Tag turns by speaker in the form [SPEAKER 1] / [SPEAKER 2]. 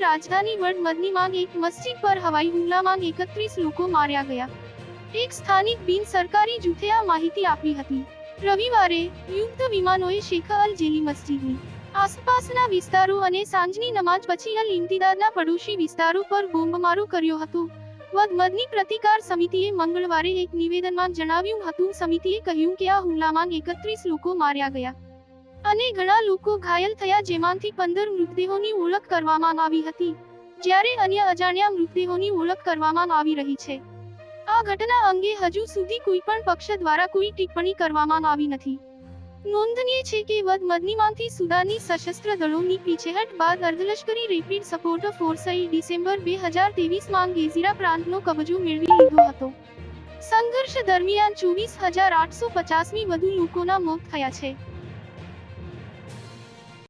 [SPEAKER 1] રાજધાની વડમદનીમાં એક મસ્જિદ પર હવાઈ હુમલામાં એકત્રીસ લોકો માર્યા ગયા. એક સ્થાનિક બિન સરકારી જૂથે આ માહિતી આપી હતી. રવિવારે યુદ્ધ વિમાનોએ શેખ અલ જેલી મસ્જિદની આસપાસના વિસ્તારો અને સાંજની નમાજ પછી અલ ઇમ્તિદાદના પડોશી વિસ્તારો પર બોમ્બમારો કર્યો હતો. વદમદની પ્રતિકાર સમિતિએ મંગળવારે એક નિવેદનમાં જણાવ્યું હતું. સમિતિએ કહ્યું કે આ હુમલામાં એકત્રીસ લોકો માર્યા ગયા. અને ઘણા લોકો ઘાયલ થયા જેમાંથી પંદર મૃતદેહોની ઓળખ કરવામાં આવી હતી, જ્યારે અન્ય અજાણ્યા મૃતદેહોની ઓળખ કરવામાં આવી રહી છે. આ ઘટના અંગે હજુ સુધી કોઈ પણ પક્ષ દ્વારા કોઈ ટિપ્પણી કરવામાં આવી નથી. નોંધનીય છે કે વદમદનીમાંથી સુદાની સશસ્ત્ર દળોની પીછેહટ બાદ અર્ધલશ્કરી રેપિડ સપોર્ટ ફોર્સએ ડિસેમ્બર બે હજાર તેવીસમાં ગેઝીરા પ્રાંતનો કબજો મેળવી લીધો હતો. સંઘર્ષ દરમિયાન ચોવીસ હજાર આઠસો પચાસમી વધુ લોકોના મોત થયા છે.